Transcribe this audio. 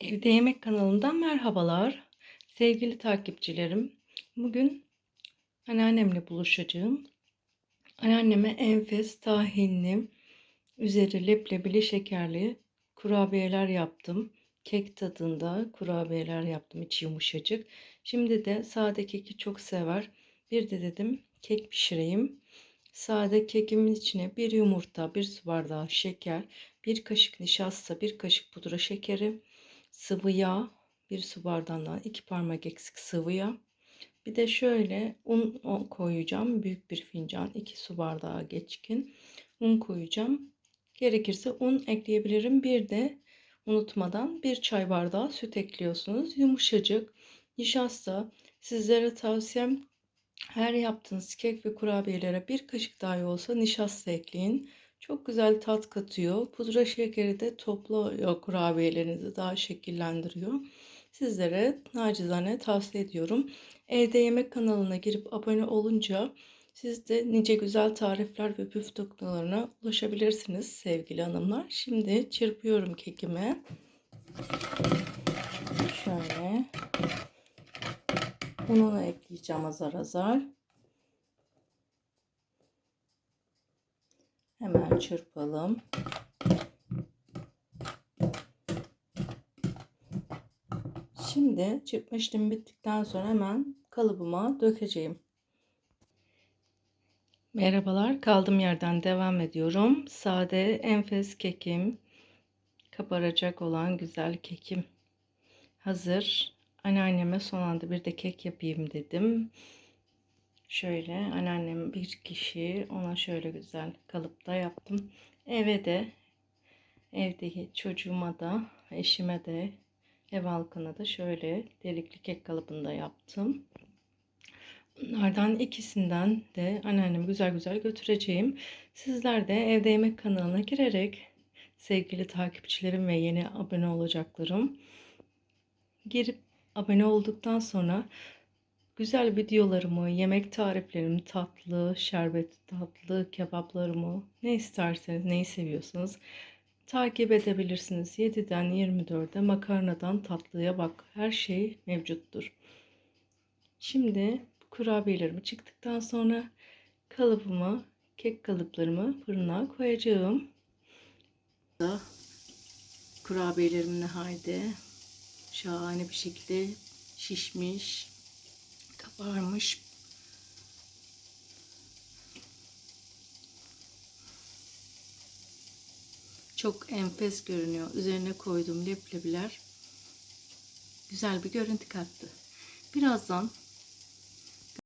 Evde Yemek kanalından merhabalar. Sevgili takipçilerim, bugün anneannemle buluşacağım. Anneanneme enfes, tahinli, üzeri leblebili şekerli kurabiyeler yaptım. Kek tadında kurabiyeler yaptım, içi yumuşacık. Şimdi de sade keki çok sever. Bir de dedim kek pişireyim. Sade kekimin içine bir yumurta, bir su bardağı şeker, bir kaşık nişasta, bir kaşık pudra şekeri, sıvı yağ, bir su bardağından iki parmak eksik sıvı yağ. Bir de şöyle un koyacağım. Büyük bir fincan, iki su bardağı geçkin un koyacağım. Gerekirse un ekleyebilirim. Bir de unutmadan bir çay bardağı süt ekliyorsunuz. Yumuşacık nişasta. Sizlere tavsiyem her yaptığınız kek ve kurabiyelere bir kaşık dahi olsa nişasta ekleyin. Çok güzel tat katıyor. Pudra şekeri de topluyor kurabiyelerinizi daha şekillendiriyor. Sizlere nacizane tavsiye ediyorum. Evde Yemek kanalına girip abone olunca siz de nice güzel tarifler ve püf noktalarına ulaşabilirsiniz sevgili hanımlar. Şimdi çırpıyorum kekimi. Şöyle. Ununu ekleyeceğim azar azar. Hemen çırpalım. Şimdi çırpma işlemi bittikten sonra hemen kalıbıma dökeceğim. Merhabalar, kaldığım yerden devam ediyorum. Sade enfes kekim, kabaracak olan güzel kekim hazır. Anneanneme son anda bir de kek yapayım dedim. Şöyle anneannem bir kişi ona şöyle güzel kalıpta yaptım. Eve de evdeki çocuğuma da eşime de ev halkına da şöyle delikli kek kalıbında yaptım. Bunlardan ikisinden de anneannemi güzel güzel götüreceğim. Sizler de evde yemek kanalına girerek sevgili takipçilerim ve yeni abone olacaklarım girip abone olduktan sonra güzel videolarımı, yemek tariflerimi, tatlı, şerbet tatlı, kebaplarımı ne isterseniz, neyi seviyorsanız takip edebilirsiniz. 7'den 24'e makarnadan tatlıya bak her şey mevcuttur. Şimdi kurabiyelerimi çıktıktan sonra kalıbımı, kek kalıplarımı fırına koyacağım. Kurabiyelerimin haydi şahane bir şekilde şişmiş, kabarmış. Çok enfes görünüyor. Üzerine koyduğum leblebiler güzel bir görüntü kattı. Birazdan